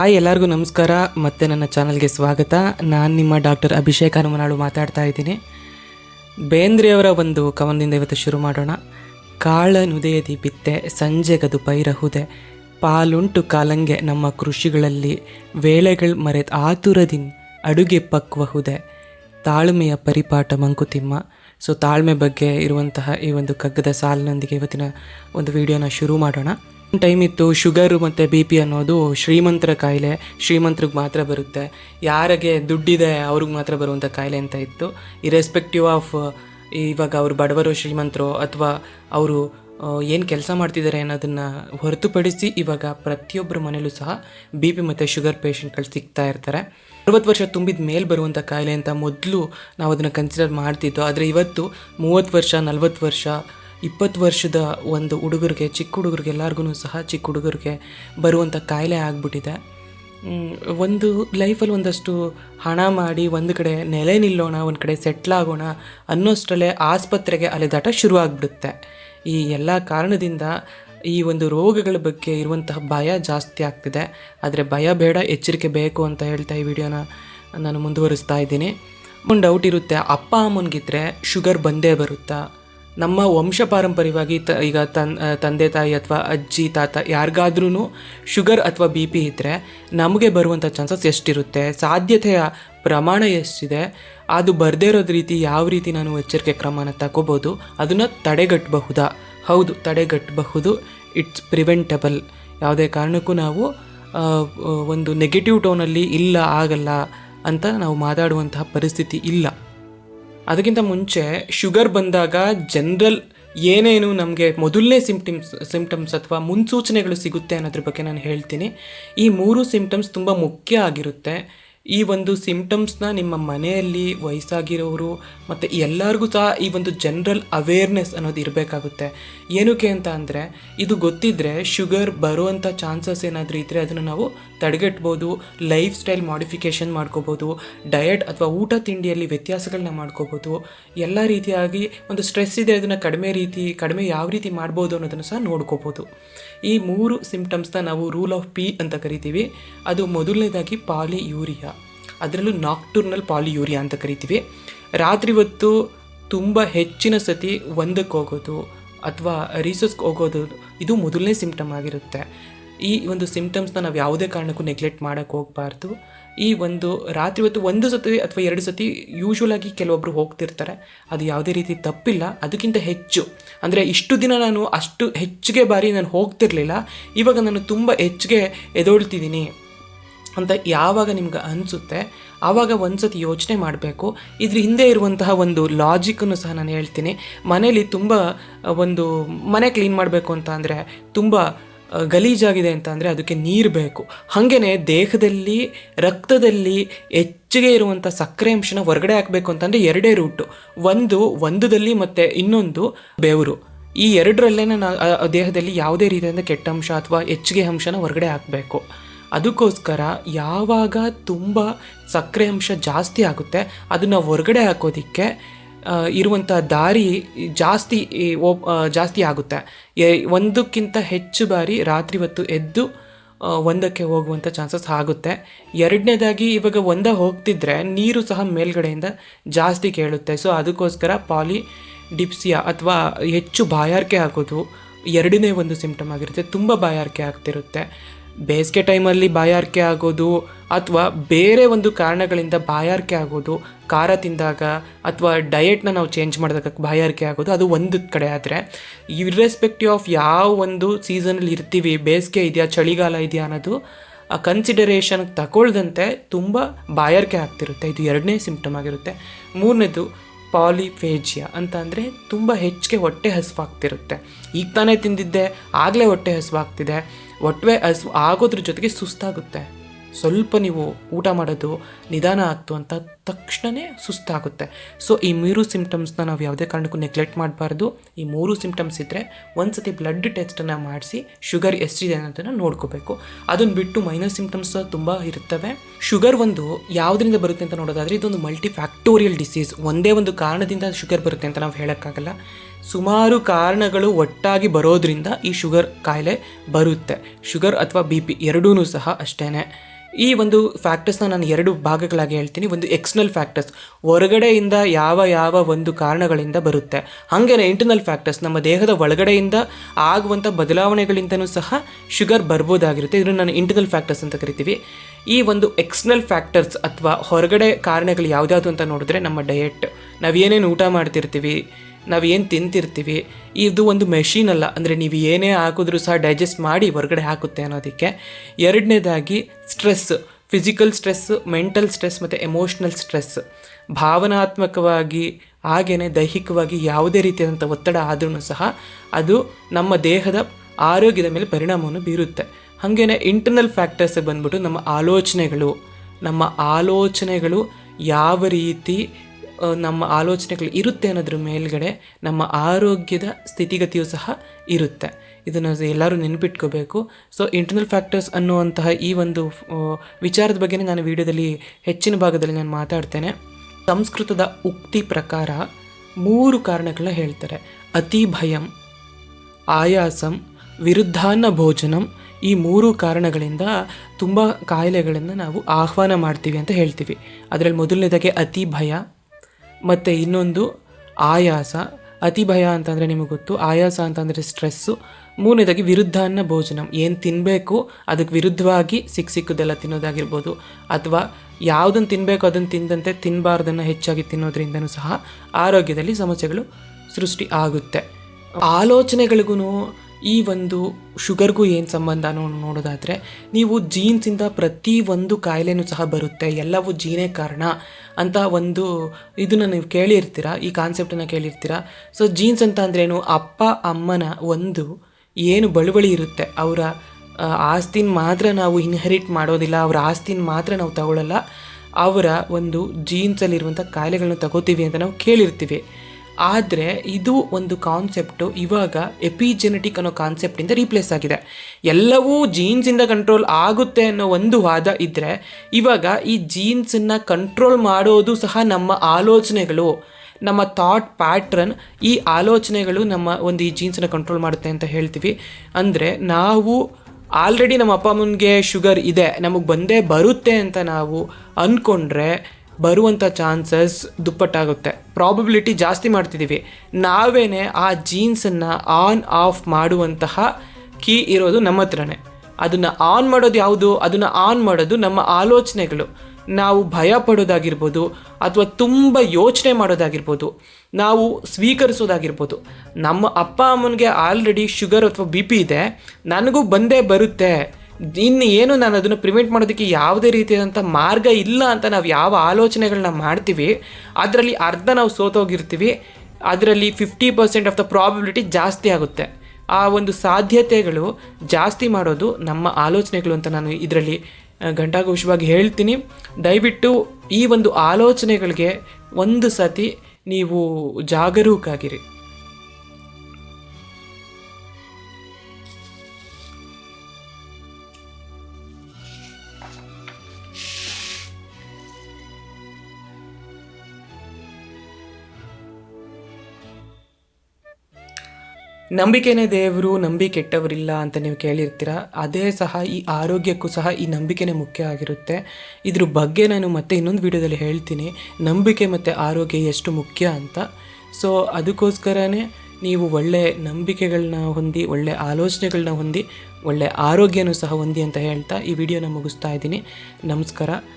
Hi ಎಲ್ಲರಿಗೂ ನಮಸ್ಕಾರ. ಮತ್ತೆ ನನ್ನ ಚಾನಲ್ಗೆ ಸ್ವಾಗತ. ನಾನು ನಿಮ್ಮ ಡಾಕ್ಟರ್ ಅಭಿಷೇಕ್ ಹನುಮನಾಳು ಮಾತಾಡ್ತಾ ಇದ್ದೀನಿ. ಬೇಂದ್ರೆಯವರ ಒಂದು ಕವನದಿಂದ ಇವತ್ತು ಶುರು ಮಾಡೋಣ. ಕಾಳ ನುದೆಯದಿ ಬಿತ್ತೆ ಸಂಜೆಗದು ಪೈರಹುದೆ ಪಾಲುಂಟು ಕಾಲಂಗೆ ನಮ್ಮ ಕೃಷಿಗಳಲ್ಲಿ ವೇಳೆಗಳು ಮರೆತ್ ಆತುರದಿನ್ ಅಡುಗೆ ಪಕ್ವಹುದೆ ತಾಳ್ಮೆಯ ಪರಿಪಾಠ ಮಂಕುತಿಮ್ಮ ಸೊ ತಾಳ್ಮೆ ಬಗ್ಗೆ ಇರುವಂತಹ ಈ ಒಂದು ಕಗ್ಗದ ಸಾಲಿನೊಂದಿಗೆ ಇವತ್ತಿನ ಒಂದು ವಿಡಿಯೋನ ಶುರು ಮಾಡೋಣ. ಟೈಮ್ ಇತ್ತು ಶುಗರು ಮತ್ತು ಬಿ ಪಿ ಅನ್ನೋದು ಶ್ರೀಮಂತರ ಕಾಯಿಲೆ. ಶ್ರೀಮಂತರಿಗೆ ಮಾತ್ರ ಬರುತ್ತೆ. ಯಾರಿಗೆ ದುಡ್ಡಿದೆ ಅವ್ರಿಗೆ ಮಾತ್ರ ಬರುವಂಥ ಕಾಯಿಲೆ ಅಂತ ಇತ್ತು. ಇರೆಸ್ಪೆಕ್ಟಿವ್ ಆಫ್ ಇವಾಗ ಅವರು ಬಡವರು ಶ್ರೀಮಂತರು ಅಥವಾ ಅವರು ಏನು ಕೆಲಸ ಮಾಡ್ತಿದ್ದಾರೆ ಅನ್ನೋದನ್ನು ಹೊರತುಪಡಿಸಿ ಇವಾಗ ಪ್ರತಿಯೊಬ್ಬರ ಮನೇಲೂ ಸಹ ಬಿ ಪಿ ಮತ್ತು ಶುಗರ್ ಪೇಷಂಟ್ಗಳು ಸಿಗ್ತಾ ಇರ್ತಾರೆ. ಅರವತ್ತು ವರ್ಷ ತುಂಬಿದ ಮೇಲೆ ಬರುವಂಥ ಕಾಯಿಲೆ ಅಂತ ಮೊದಲು ನಾವು ಅದನ್ನು ಕನ್ಸಿಡರ್ ಮಾಡ್ತಿದ್ದೋ. ಆದರೆ ಇವತ್ತು ಮೂವತ್ತು ವರ್ಷ, ನಲ್ವತ್ತು ವರ್ಷ ಇಪ್ಪತ್ತು ವರ್ಷದ ಒಂದು ಹುಡುಗರಿಗೆ, ಚಿಕ್ಕ ಹುಡುಗರಿಗೆ ಎಲ್ಲರಿಗೂ ಸಹ ಚಿಕ್ಕ ಹುಡುಗರಿಗೆ ಬರುವಂಥ ಕಾಯಿಲೆ ಆಗಿಬಿಟ್ಟಿದೆ. ಒಂದು ಲೈಫಲ್ಲಿ ಒಂದಷ್ಟು ಹಣ ಮಾಡಿ ಒಂದು ಕಡೆ ನೆಲೆ ನಿಲ್ಲೋಣ, ಒಂದು ಕಡೆ ಸೆಟ್ಲ್ ಆಗೋಣ ಅನ್ನೋಷ್ಟರಲ್ಲೇ ಆಸ್ಪತ್ರೆಗೆ ಅಲೆದಾಟ ಶುರುವಾಗ್ಬಿಡುತ್ತೆ. ಈ ಎಲ್ಲ ಕಾರಣದಿಂದ ಈ ಒಂದು ರೋಗಗಳ ಬಗ್ಗೆ ಇರುವಂತಹ ಭಯ ಜಾಸ್ತಿ ಆಗ್ತಿದೆ. ಆದರೆ ಭಯ ಬೇಡ, ಎಚ್ಚರಿಕೆ ಬೇಕು ಅಂತ ಹೇಳ್ತಾ ಈ ವಿಡಿಯೋನ ನಾನು ಮುಂದುವರಿಸ್ತಾ ಇದ್ದೀನಿ. ಒಂದು ಡೌಟ್ ಇರುತ್ತೆ, ಅಪ್ಪ ಅಮ್ಮನಿಗಿದ್ರೆ ಶುಗರ್ ಬಂದೇ ಬರುತ್ತಾ? ನಮ್ಮ ವಂಶ ಪಾರಂಪರ್ಯವಾಗಿ ತ, ಈಗ ತನ್ ತಂದೆ ತಾಯಿ ಅಥವಾ ಅಜ್ಜಿ ತಾತ ಯಾರಿಗಾದ್ರೂ ಶುಗರ್ ಅಥವಾ ಬಿ ಪಿ ಇದ್ದರೆ ನಮಗೆ ಬರುವಂಥ ಚಾನ್ಸಸ್ ಎಷ್ಟಿರುತ್ತೆ? ಸಾಧ್ಯತೆಯ ಪ್ರಮಾಣ ಎಷ್ಟಿದೆ? ಅದು ಬರದೇ ಇರೋದು ರೀತಿ ಯಾವ ರೀತಿ ನಾನು ಎಚ್ಚರಿಕೆ ಕ್ರಮನ ತಗೋಬೋದು? ಅದನ್ನು ತಡೆಗಟ್ಟಬಹುದಾ? ಹೌದು, ತಡೆಗಟ್ಟಬಹುದು. ಇಟ್ಸ್ ಪ್ರಿವೆಂಟಬಲ್ ಯಾವುದೇ ಕಾರಣಕ್ಕೂ ನಾವು ಒಂದು ನೆಗೆಟಿವ್ ಟೋನಲ್ಲಿ ಇಲ್ಲ, ಆಗಲ್ಲ ಅಂತ ನಾವು ಮಾತಾಡುವಂತಹ ಪರಿಸ್ಥಿತಿ ಇಲ್ಲ. ಅದಕ್ಕಿಂತ ಮುಂಚೆ ಶುಗರ್ ಬಂದಾಗ ಜನರಲ್ ಏನೇನು ನಮಗೆ ಮೊದಲನೇ ಸಿಂಪ್ಟಮ್ಸ್ ಸಿಂಪ್ಟಮ್ಸ್ ಅಥವಾ ಮುನ್ಸೂಚನೆಗಳು ಸಿಗುತ್ತೆ ಅನ್ನೋದ್ರ ಬಗ್ಗೆ ನಾನು ಹೇಳ್ತೀನಿ. ಈ ಮೂರು ಸಿಂಪ್ಟಮ್ಸ್ ತುಂಬ ಮುಖ್ಯ ಆಗಿರುತ್ತೆ. ಈ ಒಂದು ಸಿಂಪ್ಟಮ್ಸ್ನ ನಿಮ್ಮ ಮನೆಯಲ್ಲಿ ವಯಸ್ಸಾಗಿರೋರು ಮತ್ತು ಎಲ್ಲರಿಗೂ ಸಹ ಈ ಒಂದು ಜನರಲ್ ಅವೇರ್ನೆಸ್ ಅನ್ನೋದು ಇರಬೇಕಾಗುತ್ತೆ. ಏನಕ್ಕೆ ಅಂತ ಅಂದರೆ, ಇದು ಗೊತ್ತಿದ್ದರೆ ಶುಗರ್ ಬರುವಂಥ ಚಾನ್ಸಸ್ ಏನಾದರೂ ಇದ್ದರೆ ಅದನ್ನು ನಾವು ತಡೆಗಟ್ಬೋದು ಲೈಫ್ ಸ್ಟೈಲ್ ಮಾಡಿಫಿಕೇಷನ್ ಮಾಡ್ಕೋಬೋದು ಡಯಟ್ ಅಥವಾ ಊಟ ತಿಂಡಿಯಲ್ಲಿ ವ್ಯತ್ಯಾಸಗಳನ್ನ ಮಾಡ್ಕೋಬೋದು, ಎಲ್ಲ ರೀತಿಯಾಗಿ ಒಂದು ಸ್ಟ್ರೆಸ್ ಇದೆ ಅದನ್ನು ಕಡಿಮೆ ರೀತಿ, ಕಡಿಮೆ ಯಾವ ರೀತಿ ಮಾಡ್ಬೋದು ಅನ್ನೋದನ್ನು ಸಹ ನೋಡ್ಕೋಬೋದು. ಈ ಮೂರು ಸಿಂಪ್ಟಮ್ಸ್ನ ನಾವು ರೂಲ್ ಆಫ್ ಪಿ ಅಂತ ಕರಿತೀವಿ. ಅದು ಮೊದಲನೇದಾಗಿ ಪಾಲಿ ಯೂರಿಯಾ ಅದರಲ್ಲೂ ನಾಕ್ಟೂರ್ನಲ್ ಪಾಲಿಯೂರಿಯಾ ಅಂತ ಕರಿತೀವಿ. ರಾತ್ರಿ ಹೊತ್ತು ತುಂಬ ಹೆಚ್ಚಿನ ಸತಿ ಒಂದಕ್ಕೆ ಹೋಗೋದು ಅಥವಾ ರೀಸಸ್ಗೆ ಹೋಗೋದು, ಇದು ಮೊದಲನೇ ಸಿಂಪ್ಟಮ್ ಆಗಿರುತ್ತೆ. ಈ ಒಂದು ಸಿಂಪ್ಟಮ್ಸ್ನ ನಾವು ಯಾವುದೇ ಕಾರಣಕ್ಕೂ ನೆಗ್ಲೆಕ್ಟ್ ಮಾಡೋಕ್ಕೆ ಹೋಗಬಾರ್ದು. ಈ ಒಂದು ರಾತ್ರಿ ಹೊತ್ತು ಒಂದು ಸತಿ ಅಥವಾ ಎರಡು ಸತಿ ಯೂಶ್ವಲಾಗಿ ಕೆಲವೊಬ್ಬರು ಹೋಗ್ತಿರ್ತಾರೆ. ಅದು ಯಾವುದೇ ರೀತಿ ತಪ್ಪಿಲ್ಲ, ಅದಕ್ಕಿಂತ ಹೆಚ್ಚು. ಅಂದರೆ ಇಷ್ಟು ದಿನ ನಾನು ಅಷ್ಟು ಹೆಚ್ಚಿಗೆ ಬಾರಿ ನಾನು ಹೋಗ್ತಿರ್ಲಿಲ್ಲ, ಇವಾಗ ನಾನು ತುಂಬ ಹೆಚ್ಚಿಗೆ ಎದೊಳ್ತಿದ್ದೀನಿ. ಅಂತ ಯಾವಾಗ ನಿಮ್ಗೆ ಅನಿಸುತ್ತೆ, ಆವಾಗ ಒಂದ್ಸತಿ ಯೋಚನೆ ಮಾಡಬೇಕು. ಇದ್ರ ಹಿಂದೆ ಇರುವಂತಹ ಒಂದು ಲಾಜಿಕ್ಕನ್ನು ಸಹ ನಾನು ಹೇಳ್ತೀನಿ. ಮನೇಲಿ ತುಂಬ ಒಂದು ಮನೆ ಕ್ಲೀನ್ ಮಾಡಬೇಕು ಅಂತ ಅಂದರೆ ತುಂಬ ಗಲೀಜಾಗಿದೆ ಅಂತ ಅಂದರೆ ಅದಕ್ಕೆ ನೀರು ಬೇಕು. ಹಾಗೆಯೇ ದೇಹದಲ್ಲಿ, ರಕ್ತದಲ್ಲಿ ಹೆಚ್ಚಿಗೆ ಇರುವಂಥ ಸಕ್ಕರೆ ಅಂಶನ ಹೊರಗಡೆ ಹಾಕಬೇಕು ಅಂತಂದರೆ ಎರಡೇ ರೂಟು ಒಂದು, ಒಂದದಲ್ಲಿ ಮತ್ತು ಇನ್ನೊಂದು ಬೆವರು. ಈ ಎರಡರಲ್ಲೇ ನಾನು ದೇಹದಲ್ಲಿ ಯಾವುದೇ ರೀತಿಯಿಂದ ಕೆಟ್ಟ ಅಂಶ ಅಥವಾ ಹೆಚ್ಚಿಗೆ ಅಂಶನ ಹೊರಗಡೆ ಹಾಕಬೇಕು. ಅದಕ್ಕೋಸ್ಕರ ಯಾವಾಗ ತುಂಬ ಸಕ್ಕರೆ ಅಂಶ ಜಾಸ್ತಿ ಆಗುತ್ತೆ, ಅದನ್ನು ಹೊರಗಡೆ ಹಾಕೋದಕ್ಕೆ ಇರುವಂಥ ದಾರಿ ಜಾಸ್ತಿ ಓಪ್- ಜಾಸ್ತಿ ಆಗುತ್ತೆ. ಒಂದಕ್ಕಿಂತ ಹೆಚ್ಚು ಬಾರಿ ರಾತ್ರಿ ಹೊತ್ತು ಎದ್ದು ಒಂದಕ್ಕೆ ಹೋಗುವಂಥ ಚಾನ್ಸಸ್ ಆಗುತ್ತೆ. ಎರಡನೇದಾಗಿ ಇವಾಗ ಒಂದ ಹೋಗ್ತಿದ್ರೆ ನೀರು ಸಹ ಮೇಲ್ಗಡೆಯಿಂದ ಜಾಸ್ತಿ ಕೇಳುತ್ತೆ. ಸೊ, ಅದಕ್ಕೋಸ್ಕರ ಪಾಲಿ ಡಿಪ್ಸಿಯಾ ಅಥವಾ ಹೆಚ್ಚು ಬಾಯಾರಿಕೆ ಆಗೋದು ಎರಡನೇ ಒಂದು ಸಿಂಪ್ಟಮ್ ಆಗಿರುತ್ತೆ. ತುಂಬ ಬಾಯಾರಿಕೆ ಆಗ್ತಿರುತ್ತೆ. ಬೇಸಿಗೆ ಟೈಮಲ್ಲಿ ಬಾಯಾರಿಕೆ ಆಗೋದು ಅಥವಾ ಬೇರೆ ಒಂದು ಕಾರಣಗಳಿಂದ ಬಾಯಾರಿಕೆ ಆಗೋದು, ಖಾರ ತಿಂದಾಗ ಅಥವಾ ಡಯೆಟ್ನ ನಾವು ಚೇಂಜ್ ಮಾಡಿದಾಗ ಬಾಯಾರಿಕೆ ಆಗೋದು, ಅದು ಒಂದು ಕಡೆ ಆದರೆ ಇರ್ರೆಸ್ಪೆಕ್ಟಿವ್ ಆಫ್ ಯಾವ ಒಂದು ಸೀಸನಲ್ಲಿ ಇರ್ತೀವಿ, ಬೇಸಿಗೆ ಇದೆಯಾ, ಚಳಿಗಾಲ ಇದೆಯಾ ಅನ್ನೋದು ಕನ್ಸಿಡರೇಷನ್ ತಗೊಳ್ದಂತೆ ತುಂಬ ಬಾಯಾರಿಕೆ ಆಗ್ತಿರುತ್ತೆ. ಇದು ಎರಡನೇ ಸಿಂಪ್ಟಮ್ ಆಗಿರುತ್ತೆ. ಮೂರನೇದು ಪಾಲಿಫೇಜಿಯಾ ಅಂತ ಅಂದರೆ ತುಂಬ ಹೆಚ್ಚಿಗೆ ಹೊಟ್ಟೆ ಹಸಿವಾಗ್ತಿರುತ್ತೆ. ಈಗ ತಾನೇ ತಿಂದಿದ್ದೆ, ಆಗಲೇ ಹೊಟ್ಟೆ ಹಸಿವಾಗ್ತಿದೆ. ಹೊಟ್ಟೆ ಹಸು ಆಗೋದ್ರ ಜೊತೆಗೆ ಸುಸ್ತಾಗುತ್ತೆ. ಸ್ವಲ್ಪ ನೀವು ಊಟ ಮಾಡೋದು ನಿಧಾನ ಆಗ್ತು ಅಂತ ತಕ್ಷಣವೇ ಸುಸ್ತಾಗುತ್ತೆ. ಸೊ ಈ ಮೂರು ಸಿಮ್ಟಮ್ಸ್ನ ನಾವು ಯಾವುದೇ ಕಾರಣಕ್ಕೂ ನೆಗ್ಲೆಕ್ಟ್ ಮಾಡಬಾರ್ದು. ಈ ಮೂರು ಸಿಮ್ಟಮ್ಸ್ ಇದ್ದರೆ ಒಂದ್ಸತಿ ಬ್ಲಡ್ ಟೆಸ್ಟನ್ನು ಮಾಡಿಸಿ ಶುಗರ್ ಎಷ್ಟಿದೆ ಅನ್ನೋದನ್ನು ನೋಡ್ಕೋಬೇಕು. ಅದನ್ನು ಬಿಟ್ಟು ಮೈನಸ್ ಸಿಮ್ಟಮ್ಸ್ ತುಂಬ ಇರ್ತವೆ. ಶುಗರ್ ಒಂದು ಯಾವುದರಿಂದ ಬರುತ್ತೆ ಅಂತ ನೋಡೋದಾದರೆ ಇದೊಂದು ಮಲ್ಟಿ ಫ್ಯಾಕ್ಟೋರಿಯಲ್ ಡಿಸೀಸ್ ಒಂದೇ ಒಂದು ಕಾರಣದಿಂದ ಶುಗರ್ ಬರುತ್ತೆ ಅಂತ ನಾವು ಹೇಳೋಕ್ಕಾಗಲ್ಲ. ಸುಮಾರು ಕಾರಣಗಳು ಒಟ್ಟಾಗಿ ಬರೋದ್ರಿಂದ ಈ ಶುಗರ್ ಕಾಯಿಲೆ ಬರುತ್ತೆ. ಶುಗರ್ ಅಥವಾ ಬಿ ಪಿ ಎರಡೂ ಸಹ ಅಷ್ಟೇ ಈ ಒಂದು ಫ್ಯಾಕ್ಟರ್ಸ್ನ ನಾನು ಎರಡು ಭಾಗಗಳಾಗಿ ಹೇಳ್ತೀನಿ. ಒಂದು ಎಕ್ಸ್ಟರ್ನಲ್ ಫ್ಯಾಕ್ಟರ್ಸ್ ಹೊರಗಡೆಯಿಂದ ಯಾವ ಯಾವ ಒಂದು ಕಾರಣಗಳಿಂದ ಬರುತ್ತೆ. ಹಾಗೇನೆ ಇಂಟರ್ನಲ್ ಫ್ಯಾಕ್ಟರ್ಸ್ ನಮ್ಮ ದೇಹದ ಒಳಗಡೆಯಿಂದ ಆಗುವಂಥ ಬದಲಾವಣೆಗಳಿಂದನೂ ಸಹ ಶುಗರ್ ಬರ್ಬೋದಾಗಿರುತ್ತೆ. ಇದನ್ನು ನಾನು ಇಂಟರ್ನಲ್ ಫ್ಯಾಕ್ಟರ್ಸ್ ಅಂತ ಕರಿತೀವಿ. ಈ ಒಂದು ಎಕ್ಸ್ಟರ್ನಲ್ ಫ್ಯಾಕ್ಟರ್ಸ್ ಅಥವಾ ಹೊರಗಡೆ ಕಾರಣಗಳು ಯಾವುದ್ಯಾವುದು ಅಂತ ನೋಡಿದ್ರೆ ನಮ್ಮ ಡಯೆಟ್ ನಾವು ಏನೇನು ಊಟ ಮಾಡ್ತಿರ್ತೀವಿ ನಾವು ತಿಂತಿರ್ತೀವಿ? ಇದು ಒಂದು ಮೆಷಿನ್ ಅಲ್ಲ. ಅಂದರೆ ನೀವು ಏನೇ ಹಾಕಿದ್ರೂ ಸಹ ಡೈಜೆಸ್ಟ್ ಮಾಡಿ ಹೊರಗಡೆ ಹಾಕುತ್ತೆ ಅನ್ನೋದಕ್ಕೆ. ಎರಡನೇದಾಗಿ stress physical stress mental stress ಮತ್ತು ಎಮೋಷ್ನಲ್ ಸ್ಟ್ರೆಸ್ ಭಾವನಾತ್ಮಕವಾಗಿ ಹಾಗೆಯೇ ದೈಹಿಕವಾಗಿ ಯಾವುದೇ ರೀತಿಯಾದಂಥ ಒತ್ತಡ ಆದ್ರೂ ಸಹ ಅದು ನಮ್ಮ ದೇಹದ ಆರೋಗ್ಯದ ಮೇಲೆ ಪರಿಣಾಮವನ್ನು ಬೀರುತ್ತೆ. ಹಾಗೇನೆ ಇಂಟರ್ನಲ್ ಫ್ಯಾಕ್ಟರ್ಸ್ ಬಂದ್ಬಿಟ್ಟು ನಮ್ಮ ಆಲೋಚನೆಗಳು. ನಮ್ಮ ಆಲೋಚನೆಗಳು ಯಾವ ರೀತಿ ನಮ್ಮ ಆಲೋಚನೆಗಳು ಇರುತ್ತೆ ಅನ್ನೋದ್ರ ಮೇಲ್ಗಡೆ ನಮ್ಮ ಆರೋಗ್ಯದ ಸ್ಥಿತಿಗತಿಯು ಸಹ ಇರುತ್ತೆ. ಇದನ್ನು ಎಲ್ಲರೂ ನೆನಪಿಟ್ಕೋಬೇಕು. ಸೊ ಇಂಟರ್ನಲ್ ಫ್ಯಾಕ್ಟರ್ಸ್ ಅನ್ನುವಂತಹ ಈ ಒಂದು ವಿಚಾರದ ಬಗ್ಗೆ ನಾನು ವಿಡಿಯೋದಲ್ಲಿ ಹೆಚ್ಚಿನ ಭಾಗದಲ್ಲಿ ನಾನು ಮಾತಾಡ್ತೇನೆ. ಸಂಸ್ಕೃತದ ಉಕ್ತಿ ಪ್ರಕಾರ ಮೂರು ಕಾರಣಗಳನ್ನ ಹೇಳ್ತಾರೆ. ಅತಿ ಭಯಂ, ಆಯಾಸಂ, ವಿರುದ್ಧಾನ್ನ ಭೋಜನಂ ಈ ಮೂರು ಕಾರಣಗಳಿಂದ ತುಂಬ ಕಾಯಿಲೆಗಳನ್ನು ನಾವು ಆಹ್ವಾನ ಮಾಡ್ತೀವಿ ಅಂತ ಹೇಳ್ತೀವಿ. ಅದರಲ್ಲಿ ಮೊದಲನೇದಾಗಿ ಅತಿ ಭಯ ಮತ್ತು ಇನ್ನೊಂದು ಆಯಾಸ, ಅತಿ ಭಯ ಅಂತಂದರೆ ನಿಮಗೆ ಗೊತ್ತು, ಆಯಾಸ ಅಂತಂದರೆ ಸ್ಟ್ರೆಸ್ಸು. ಮೂರನೇದಾಗಿ ವಿರುದ್ಧ ಅನ್ನ ಭೋಜನ. ಏನು ತಿನ್ನಬೇಕು ಅದಕ್ಕೆ ವಿರುದ್ಧವಾಗಿ ಸಿಕ್ಕ ಸಿಕ್ಕದೆಲ್ಲ ತಿನ್ನೋದಾಗಿರ್ಬೋದು. ಅಥವಾ ಯಾವುದನ್ನು ತಿನ್ನಬೇಕು ಅದನ್ನು ತಿಂದಂತೆ ತಿನ್ನಬಾರ್ದನ್ನು ಹೆಚ್ಚಾಗಿ ತಿನ್ನೋದ್ರಿಂದನೂ ಸಹ ಆರೋಗ್ಯದಲ್ಲಿ ಸಮಸ್ಯೆಗಳು ಸೃಷ್ಟಿ ಆಗುತ್ತೆ. ಆಲೋಚನೆಗಳಿಗೂ ಈ ಒಂದು ಶುಗರ್ಗೂ ಏನು ಸಂಬಂಧ ನೋಡೋದಾದರೆ, ನೀವು ಜೀನ್ಸಿಂದ ಪ್ರತಿ ಒಂದು ಕಾಯಿಲೆನೂ ಸಹ ಬರುತ್ತೆ, ಎಲ್ಲವೂ ಜೀನೇ ಕಾರಣ ಅಂತ ಒಂದು ಇದನ್ನು ನೀವು ಕೇಳಿರ್ತೀರ, ಈ ಕಾನ್ಸೆಪ್ಟನ್ನು ಕೇಳಿರ್ತೀರ? ಸೊ ಜೀನ್ಸ್ ಅಂತ ಅಂದ್ರೇನು ಅಪ್ಪ, ಅಮ್ಮನ ಒಂದು ಏನು ಬಳುವಳಿ ಇರುತ್ತೆ, ಅವರ ಆಸ್ತಿನ ಮಾತ್ರ ನಾವು ಇನ್ಹೆರಿಟ್ ಮಾಡೋದಿಲ್ಲ, ಅವರ ಆಸ್ತಿನ ಮಾತ್ರ ನಾವು ತಗೊಳ್ಳಲ್ಲ ಅವರ ಒಂದು ಜೀನ್ಸಲ್ಲಿರುವಂಥ ಕಾಯಿಲೆಗಳನ್ನ ತಗೋತೀವಿ ಅಂತ ನಾವು ಕೇಳಿರ್ತೀವಿ. ಆದರೆ ಇದು ಒಂದು ಕಾನ್ಸೆಪ್ಟು ಇವಾಗ ಎಪಿಜೆನೆಟಿಕ್ ಅನ್ನೋ ಕಾನ್ಸೆಪ್ಟಿಂದ ರೀಪ್ಲೇಸ್ ಆಗಿದೆ. ಎಲ್ಲವೂ ಜೀನ್ಸಿಂದ ಕಂಟ್ರೋಲ್ ಆಗುತ್ತೆ ಅನ್ನೋ ಒಂದು ವಾದ ಇದ್ದರೆ ಇವಾಗ ಈ ಜೀನ್ಸನ್ನು ಕಂಟ್ರೋಲ್ ಮಾಡೋದು ಸಹ ನಮ್ಮ ಆಲೋಚನೆಗಳು, ನಮ್ಮ ಥಾಟ್ ಪ್ಯಾಟ್ರನ್ ಈ ಆಲೋಚನೆಗಳು ನಮ್ಮ ಒಂದು ಈ ಜೀನ್ಸನ್ನು ಕಂಟ್ರೋಲ್ ಮಾಡುತ್ತೆ ಅಂತ ಹೇಳ್ತೀವಿ. ಅಂದರೆ ನಾವು ಆಲ್ರೆಡಿ ನಮ್ಮ ಅಪ್ಪ ಅಮ್ಮನಿಗೆ ಶುಗರ್ ಇದೆ, ನಮಗೆ ಬಂದೇ ಬರುತ್ತೆ ಅಂತ ನಾವು ಅಂದ್ಕೊಂಡ್ರೆ ಬರುವಂಥ ಚಾನ್ಸಸ್ ದುಪ್ಪಟ್ಟಾಗುತ್ತೆ. ಪ್ರಾಬಬಿಲಿಟಿ ಜಾಸ್ತಿ ಮಾಡ್ತಿದ್ದೀವಿ ನಾವೇನೆ ಆ ಜೀನ್ಸನ್ನು ಆನ್ ಆಫ್ ಮಾಡುವಂತಹ ಕೀ ಇರೋದು ನಮ್ಮ ಹತ್ರನೇ. ಅದನ್ನು ಆನ್ ಮಾಡೋದು ಯಾವುದು? ಅದನ್ನು ಆನ್ ಮಾಡೋದು ನಮ್ಮ ಆಲೋಚನೆಗಳು. ನಾವು ಭಯ ಪಡೋದಾಗಿರ್ಬೋದು ಅಥವಾ ತುಂಬ ಯೋಚನೆ ಮಾಡೋದಾಗಿರ್ಬೋದು. ನಾವು ಸ್ವೀಕರಿಸೋದಾಗಿರ್ಬೋದು. ನಮ್ಮ ಅಪ್ಪ ಅಮ್ಮನಿಗೆ ಆಲ್ರೆಡಿ ಶುಗರ್ ಅಥವಾ ಬಿ ಪಿ ಇದೆ. ನನಗೂ ಬಂದೇ ಬರುತ್ತೆ. ಇನ್ನು ಏನು ನಾನು ಅದನ್ನು ಪ್ರಿವೆಂಟ್ ಮಾಡೋದಕ್ಕೆ ಯಾವುದೇ ರೀತಿಯಾದಂಥ ಮಾರ್ಗ ಇಲ್ಲ ಅಂತ ನಾವು ಯಾವ ಆಲೋಚನೆಗಳನ್ನ ಮಾಡ್ತೀವಿ, ಅದರಲ್ಲಿ ಅರ್ಧ ನಾವು ಸೋತೋಗಿರ್ತೀವಿ, ಅದರಲ್ಲಿ fifty percent of the probability ಜಾಸ್ತಿ ಆಗುತ್ತೆ. ಆ ಒಂದು ಸಾಧ್ಯತೆಗಳು ಜಾಸ್ತಿ ಮಾಡೋದು ನಮ್ಮ ಆಲೋಚನೆಗಳು ಅಂತ ನಾನು ಇದರಲ್ಲಿ ಘಂಟಾಘೋಷವಾಗಿ ಹೇಳ್ತೀನಿ. ದಯವಿಟ್ಟು ಈ ಒಂದು ಆಲೋಚನೆಗಳಿಗೆ ಒಂದು ಸತಿ ನೀವು ಜಾಗರೂಕಾಗಿರಿ. ನಂಬಿಕೆನೇ ದೇವರು, ನಂಬಿ ಕೆಟ್ಟವರಿಲ್ಲ ಅಂತ ನೀವು ಕೇಳಿರ್ತೀರ? ಅದೇ ಸಹ ಈ ಆರೋಗ್ಯಕ್ಕೂ ಸಹ ಈ ನಂಬಿಕೆನೇ ಮುಖ್ಯ ಆಗಿರುತ್ತೆ. ಇದ್ರ ಬಗ್ಗೆ ನಾನು ಮತ್ತೆ ಇನ್ನೊಂದು ವಿಡಿಯೋದಲ್ಲಿ ಹೇಳ್ತೀನಿ. ನಂಬಿಕೆ ಮತ್ತು ಆರೋಗ್ಯ ಎಷ್ಟು ಮುಖ್ಯ ಅಂತ. ಸೊ ಅದಕ್ಕೋಸ್ಕರನೇ ನೀವು ಒಳ್ಳೆ ನಂಬಿಕೆಗಳನ್ನ ಹೊಂದಿ, ಒಳ್ಳೆ ಆಲೋಚನೆಗಳನ್ನ ಹೊಂದಿ, ಒಳ್ಳೆ ಆರೋಗ್ಯನೂ ಸಹ ಹೊಂದಿ ಅಂತ ಹೇಳ್ತಾ ಈ ವಿಡಿಯೋನ ಮುಗಿಸ್ತಾ ಇದ್ದೀನಿ. ನಮಸ್ಕಾರ.